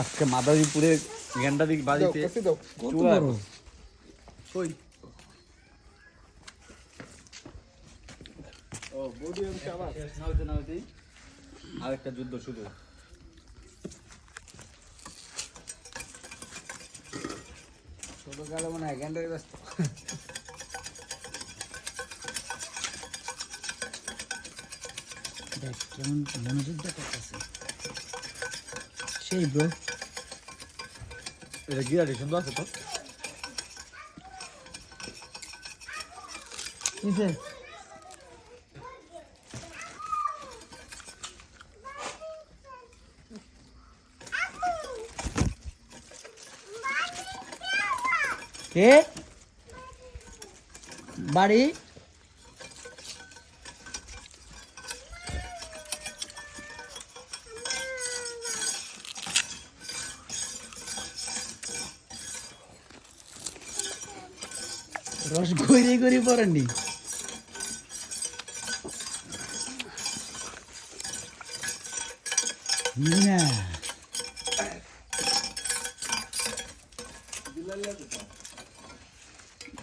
আজকে মাদারীপুরে গেন্ডা দিক চুয়ার। কই? ও বডি আবার। আরেকটা যুদ্ধ শুরু। ছোট গেল মনে হয় গ্যান্ডারে ব্যস্ত। দেখ কেমন মনোযোগ দেখাচ্ছে সেই ব্রো। এটা গিরাটি সুন্দর আছে তো? কে? বাড়ি? রস গড়ি গড়ি পড়েননি না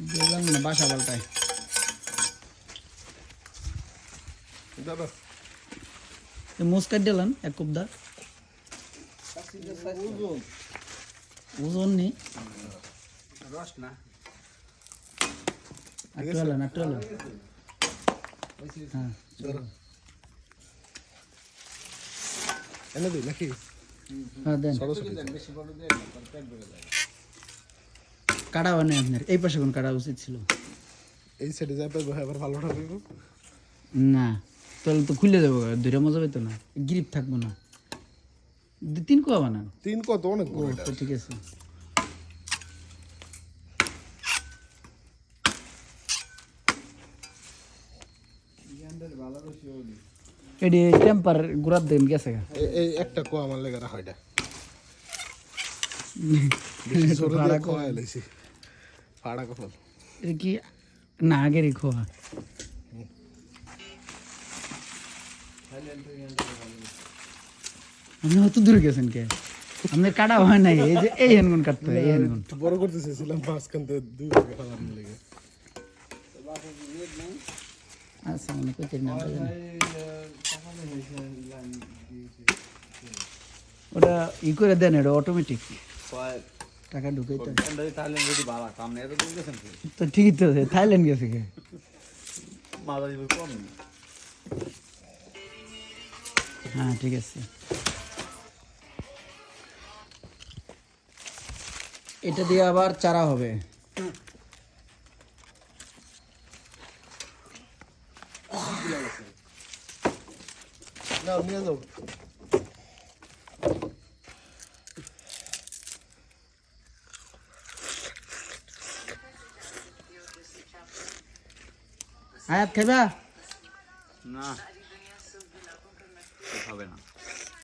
দিলাম না বাসা পাল্টায় মোজ দিলাম এক কুপ দা ওজন নেই রস না হ্যাঁ এনে দিই নাকি? হ্যাঁ কাটা বানাই আপনার। এই পাশে কোন কাটা উচিত ছিল? এই সাইডে যাবে এবার ভালো হবে না তাহলে তো খুলে যাব দুইটা মজা পেতো না। গ্রিপ থাকব না। তিন কোয়া বানান। তিন কত অনেক ঠিক আছে। এডি টেম্পার গুড়ার দেন গেছে গা? এই- এই একটা কো আমার লেগে রাখা এটা। বেশি জোরে দিয়ে খোয়া এলাইছি ফাড়া কপাল এটা কি? না আগেরই খোয়া। আপনি অত দূরে গেছেন কে? আপনার কাটা হয় নাই এই যে এই হেনগুন কাটতে হয় এই হেনগুন বড় করতে চেয়েছিলাম মাঝখান থেকে দুই ভাগে ফেলার লেগে। আচ্ছা মনে ওটা ই করে দেন, এটা অটোমেটিক টাকা ঢুকেই তো গেন্ডা যদি তো ঠিকই তো থাইল্যান্ড গেছে কে? হ্যাঁ ঠিক আছে। এটা দিয়ে আবার চারা হবে। না নিয়ে যাও আয়াত খাইবা না হবে না